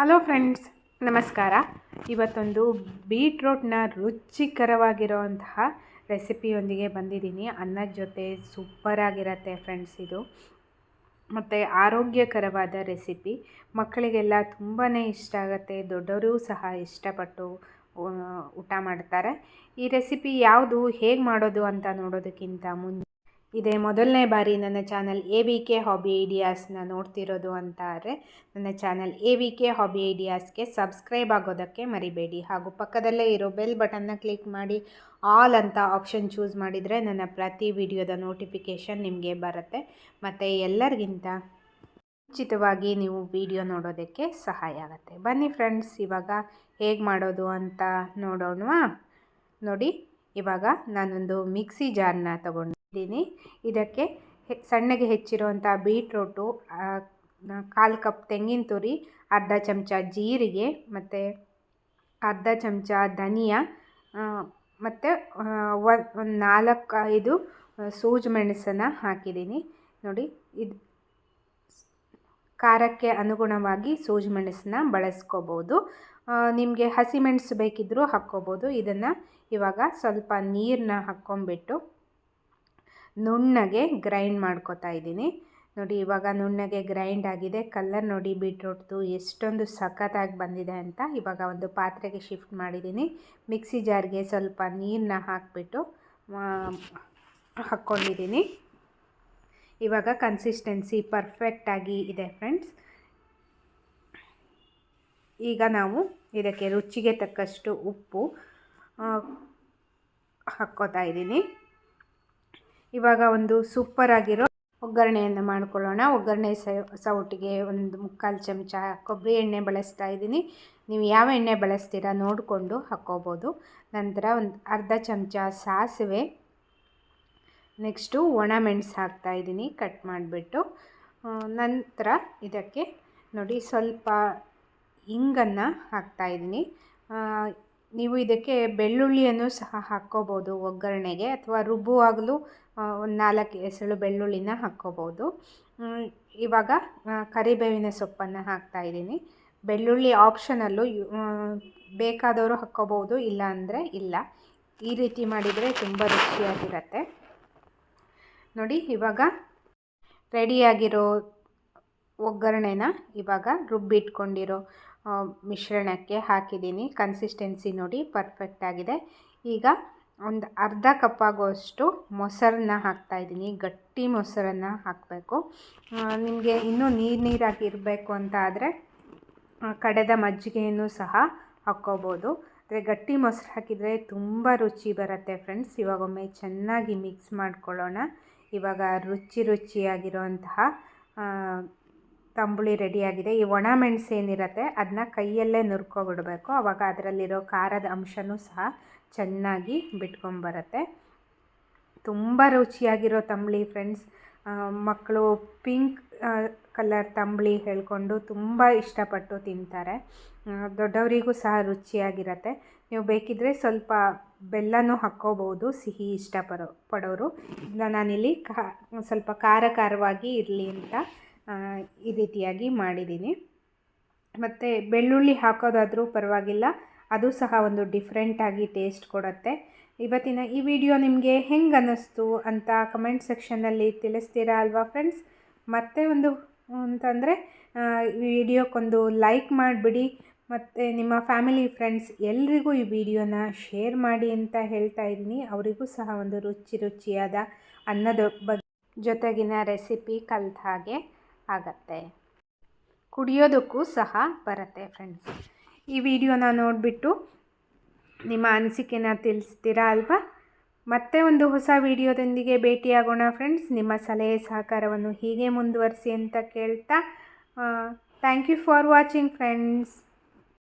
Hello friends ನಮಸ್ಕಾರ. ಇವತ್ತೊಂದು ಬೀಟ್ರೋಟ್ನ ರುಚಿಕರವಾಗಿರೋಂತಹ ರೆಸಿಪಿಯೊಂದಿಗೆ ಬಂದಿದ್ದೀನಿ. ಅನ್ನದ ಜೊತೆ ಸೂಪರಾಗಿರತ್ತೆ ಫ್ರೆಂಡ್ಸ್ ಇದು. ಮತ್ತು ಆರೋಗ್ಯಕರವಾದ ರೆಸಿಪಿ ಮಕ್ಕಳಿಗೆಲ್ಲ ತುಂಬಾ ಇಷ್ಟ ಆಗುತ್ತೆ. ದೊಡ್ಡವರು ಸಹ ಇಷ್ಟಪಟ್ಟು ಊಟ ಮಾಡ್ತಾರೆ. ಈ ರೆಸಿಪಿ ಯಾವುದು, ಹೇಗೆ ಮಾಡೋದು ಅಂತ ನೋಡೋದಕ್ಕಿಂತ ಮುಂಚೆ ಇದೇ ಮೊದಲನೇ ಬಾರಿ ನನ್ನ channel A V K hobby ಐಡಿಯಾಸ್ನ ನೋಡ್ತಿರೋದು ಅಂತಾರೆ. ನನ್ನ channel A V K hobby ಐಡಿಯಾಸ್ಗೆ subscribe ಆಗೋದಕ್ಕೆ ಮರಿಬೇಡಿ. ಹಾಗೂ ಪಕ್ಕದಲ್ಲೇ ಇರೋ ಬೆಲ್ ಬಟನ್ನ ಕ್ಲಿಕ್ ಮಾಡಿ. ಆಲ್ ಅಂತ ಆಪ್ಷನ್ ಚೂಸ್ ಮಾಡಿದರೆ ನನ್ನ ಪ್ರತಿ ವಿಡಿಯೋದ ನೋಟಿಫಿಕೇಷನ್ ನಿಮಗೆ ಬರುತ್ತೆ. ಮತ್ತು ಎಲ್ಲರಿಗಿಂತ ಉಚಿತವಾಗಿ ನೀವು ವಿಡಿಯೋ ನೋಡೋದಕ್ಕೆ ಸಹಾಯ ಆಗುತ್ತೆ. ಬನ್ನಿ ಫ್ರೆಂಡ್ಸ್, ಇವಾಗ ಹೇಗೆ ಮಾಡೋದು ಅಂತ ನೋಡೋಣವಾ? ನೋಡಿ, ಇವಾಗ ನಾನೊಂದು ಮಿಕ್ಸಿ ಜಾರ್ನ ತಗೊಂಡಿದ್ದೀನಿ ಇದಕ್ಕೆ ಸಣ್ಣಗೆ ಹೆಚ್ಚಿರುವಂಥ ಬೀಟ್ರೋಟು ಕಾಲು ಕಪ್ ತೆಂಗಿನ ತುರಿ, ಅರ್ಧ ಚಮಚ ಜೀರಿಗೆ, ಮತ್ತು ಅರ್ಧ ಚಮಚ ಧನಿಯಾ ಮತ್ತು ಒಂದು ನಾಲ್ಕು ಐದು ಸೂಜಿ ಮೆಣಸನ್ನು ಹಾಕಿದ್ದೀನಿ. ನೋಡಿ, ಇದು ಖಾರಕ್ಕೆ ಅನುಗುಣವಾಗಿ ಸೂಜಿ ಮೆಣಸನ್ನ ಬಳಸ್ಕೋಬೋದು ನಿಮಗೆ ಹಸಿಮೆಣಸು ಬೇಕಿದ್ದರೂ ಹಾಕ್ಕೋಬೋದು. ಇದನ್ನು ಇವಾಗ ಸ್ವಲ್ಪ ನೀರನ್ನ ಹಾಕ್ಕೊಂಬಿಟ್ಟು ನುಣ್ಣಗೆ ಗ್ರೈಂಡ್ ಮಾಡ್ಕೋತಾ ಇದ್ದೀನಿ. ನೋಡಿ, ಇವಾಗ ನುಣ್ಣಗೆ ಗ್ರೈಂಡ್ ಆಗಿದೆ. ಕಲ್ಲರ್ ನೋಡಿ ಬೀಟ್ರೋಟ್ದು ಎಷ್ಟೊಂದು ಸಖತ್ತಾಗಿ ಬಂದಿದೆ ಅಂತ ಇವಾಗ ಒಂದು ಪಾತ್ರೆಗೆ ಶಿಫ್ಟ್ ಮಾಡಿದ್ದೀನಿ. ಮಿಕ್ಸಿ ಜಾರ್ಗೆ ಸ್ವಲ್ಪ ನೀರನ್ನ ಹಾಕಿಬಿಟ್ಟು ಹಾಕ್ಕೊಂಡಿದ್ದೀನಿ. ಇವಾಗ ಕನ್ಸಿಸ್ಟೆನ್ಸಿ ಪರ್ಫೆಕ್ಟಾಗಿ ಇದೆ ಫ್ರೆಂಡ್ಸ್ ಈಗ ನಾವು ಇದಕ್ಕೆ ರುಚಿಗೆ ತಕ್ಕಷ್ಟು ಉಪ್ಪು ಹಾಕ್ಕೋತಾ ಇದ್ದೀನಿ. ಇವಾಗ ಒಂದು ಸೂಪರಾಗಿರೋ ಒಗ್ಗರಣೆಯನ್ನು ಮಾಡ್ಕೊಳ್ಳೋಣ. ಒಗ್ಗರಣೆ ಸೌಟಿಗೆ ಒಂದು ಮುಕ್ಕಾಲು ಚಮಚ ಕೊಬ್ಬರಿ ಎಣ್ಣೆ ಬಳಸ್ತಾ ಇದ್ದೀನಿ. ನೀವು ಯಾವ ಎಣ್ಣೆ ಬಳಸ್ತೀರಾ ನೋಡಿಕೊಂಡು ಹಾಕ್ಕೋಬೋದು. ನಂತರ ಒಂದು ಅರ್ಧ ಚಮಚ ಸಾಸಿವೆ. ನೆಕ್ಸ್ಟು ಒಣ ಮೆಣಸು ಹಾಕ್ತಾ ಇದ್ದೀನಿ, ಕಟ್ ಮಾಡಿಬಿಟ್ಟು. ನಂತರ ಇದಕ್ಕೆ ನೋಡಿ ಸ್ವಲ್ಪ ಇಂಗನ್ನು ಹಾಕ್ತಾ ಇದ್ದೀನಿ. ನೀವು ಇದಕ್ಕೆ ಬೆಳ್ಳುಳ್ಳಿಯನ್ನು ಸಹ ಹಾಕ್ಕೋಬೋದು ಒಗ್ಗರಣೆಗೆ, ಅಥವಾ ರುಬ್ಬುವಾಗಲೂ ಒಂದು ನಾಲ್ಕು ಎಸಳು ಬೆಳ್ಳುಳ್ಳಿನ ಹಾಕ್ಕೋಬೋದು. ಇವಾಗ ಕರಿಬೇವಿನ ಸೊಪ್ಪನ್ನು ಹಾಕ್ತಾ ಇದ್ದೀನಿ. ಬೆಳ್ಳುಳ್ಳಿ ಆಪ್ಷನಲ್ಲು ಬೇಕಾದವರು ಹಾಕ್ಕೋಬೋದು, ಇಲ್ಲ ಅಂದರೆ ಇಲ್ಲ. ಈ ರೀತಿ ಮಾಡಿದರೆ ತುಂಬ ರುಚಿಯಾಗಿರುತ್ತೆ. ನೋಡಿ, ಇವಾಗ ರೆಡಿಯಾಗಿರೋ ಒಗ್ಗರಣೆನ ಇವಾಗ ರುಬ್ಬಿಟ್ಕೊಂಡಿರೋ ಮಿಶ್ರಣಕ್ಕೆ ಹಾಕಿದ್ದೀನಿ. ಕನ್ಸಿಸ್ಟೆನ್ಸಿ ನೋಡಿ, ಪರ್ಫೆಕ್ಟ್ ಆಗಿದೆ. ಈಗ ಒಂದು ಅರ್ಧ ಕಪ್ ಆಗೋಷ್ಟು ಮೊಸರನ್ನ ಹಾಕ್ತಾಯಿದ್ದೀನಿ ಗಟ್ಟಿ ಮೊಸರನ್ನು ಹಾಕಬೇಕು. ನಿಮಗೆ ಇನ್ನೂ ನೀರು ನೀರಾಗಿ ಇರಬೇಕು ಅಂತ ಆದರೆ ಕಡೆದ ಮಜ್ಜಿಗೆಯನ್ನು ಸಹ ಹಾಕ್ಕೋಬೋದು. ಅಂದರೆ ಗಟ್ಟಿ ಮೊಸರು ಹಾಕಿದರೆ ತುಂಬ ರುಚಿ ಬರುತ್ತೆ ಫ್ರೆಂಡ್ಸ್. ಇವಾಗೊಮ್ಮೆ ಚೆನ್ನಾಗಿ ಮಿಕ್ಸ್ ಮಾಡ್ಕೊಳ್ಳೋಣ. ಇವಾಗ ರುಚಿ ರುಚಿಯಾಗಿರುವಂತಹ ತಂಬುಳಿ ರೆಡಿಯಾಗಿದೆ. ಈ ಒಣ ಮೆಣಸು ಏನಿರುತ್ತೆ ಅದನ್ನ ಕೈಯಲ್ಲೇ ನುರ್ಕೊಬಿಡಬೇಕು. ಆವಾಗ ಅದರಲ್ಲಿರೋ ಖಾರದ ಅಂಶನೂ ಸಹ ಚೆನ್ನಾಗಿ ಬಿಟ್ಕೊಂಬರುತ್ತೆ. ತುಂಬ ರುಚಿಯಾಗಿರೋ ತಂಬುಳಿ ಫ್ರೆಂಡ್ಸ್. ಮಕ್ಕಳು ಪಿಂಕ್ ಕಲರ್ ತಂಬುಳಿ ಹೇಳ್ಕೊಂಡು ತುಂಬ ಇಷ್ಟಪಟ್ಟು ತಿಂತಾರೆ. ದೊಡ್ಡವರಿಗೂ ಸಹ ರುಚಿಯಾಗಿರತ್ತೆ. ನೀವು ಬೇಕಿದ್ದರೆ ಸ್ವಲ್ಪ ಬೆಲ್ಲನೂ ಹಾಕ್ಕೋಬೋದು, ಸಿಹಿ ಇಷ್ಟಪಡೋ, ಪಡೋರು. ಇಲ್ಲ ನಾನಿಲ್ಲಿ ಕಾ ಸ್ವಲ್ಪ ಖಾರ ಖಾರವಾಗಿ ಇರಲಿ ಅಂತ ಈ ರೀತಿಯಾಗಿ ಮಾಡಿದ್ದೀನಿ. ಮತ್ತು ಬೆಳ್ಳುಳ್ಳಿ ಹಾಕೋದಾದರೂ ಪರವಾಗಿಲ್ಲ, ಅದು ಸಹ ಒಂದು ಡಿಫ್ರೆಂಟಾಗಿ ಟೇಸ್ಟ್ ಕೊಡುತ್ತೆ. ಇವತ್ತಿನ ಈ ವಿಡಿಯೋ ನಿಮಗೆ ಹೆಂಗೆ ಅನ್ನಿಸ್ತು ಅಂತ ಕಮೆಂಟ್ ಸೆಕ್ಷನ್ನಲ್ಲಿ ತಿಳಿಸ್ತೀರಾ ಅಲ್ವಾ ಫ್ರೆಂಡ್ಸ್ ಮತ್ತೆ ಒಂದು, ಅಂತಂದರೆ ವಿಡಿಯೋಕ್ಕೊಂದು ಲೈಕ್ ಮಾಡಿಬಿಡಿ. ಮತ್ತು ನಿಮ್ಮ ಫ್ಯಾಮಿಲಿ ಫ್ರೆಂಡ್ಸ್ ಎಲ್ರಿಗೂ ಈ ವಿಡಿಯೋನ ಶೇರ್ ಮಾಡಿ ಅಂತ ಹೇಳ್ತಾ ಇದ್ದೀನಿ. ಅವರಿಗೂ ಸಹ ಒಂದು ರುಚಿ ರುಚಿಯಾದ ಅನ್ನದ ಬಗ್ಗೆ ಜೊತೆಗಿನ ರೆಸಿಪಿ ಕಲ್ತ ಹಾಗೆ. ಆಗತ್ತೆ. ಕುಡಿಯೋದಕ್ಕೂ ಸಹ ಬರುತ್ತೆ ಫ್ರೆಂಡ್ಸ್ ಈ ವಿಡಿಯೋನ ನೋಡಿಬಿಟ್ಟು ನಿಮ್ಮ ಅನಿಸಿಕೆನ ತಿಳಿಸ್ತೀರಾ ಅಲ್ವಾ? ಮತ್ತೆ ಒಂದು ಹೊಸ ವಿಡಿಯೋದೊಂದಿಗೆ ಭೇಟಿಯಾಗೋಣ ಫ್ರೆಂಡ್ಸ್ ನಿಮ್ಮ ಸಲಹೆ ಸಹಕಾರವನ್ನು ಹೀಗೆ ಮುಂದುವರಿಸಿ ಅಂತ ಕೇಳ್ತಾ thank you for watching friends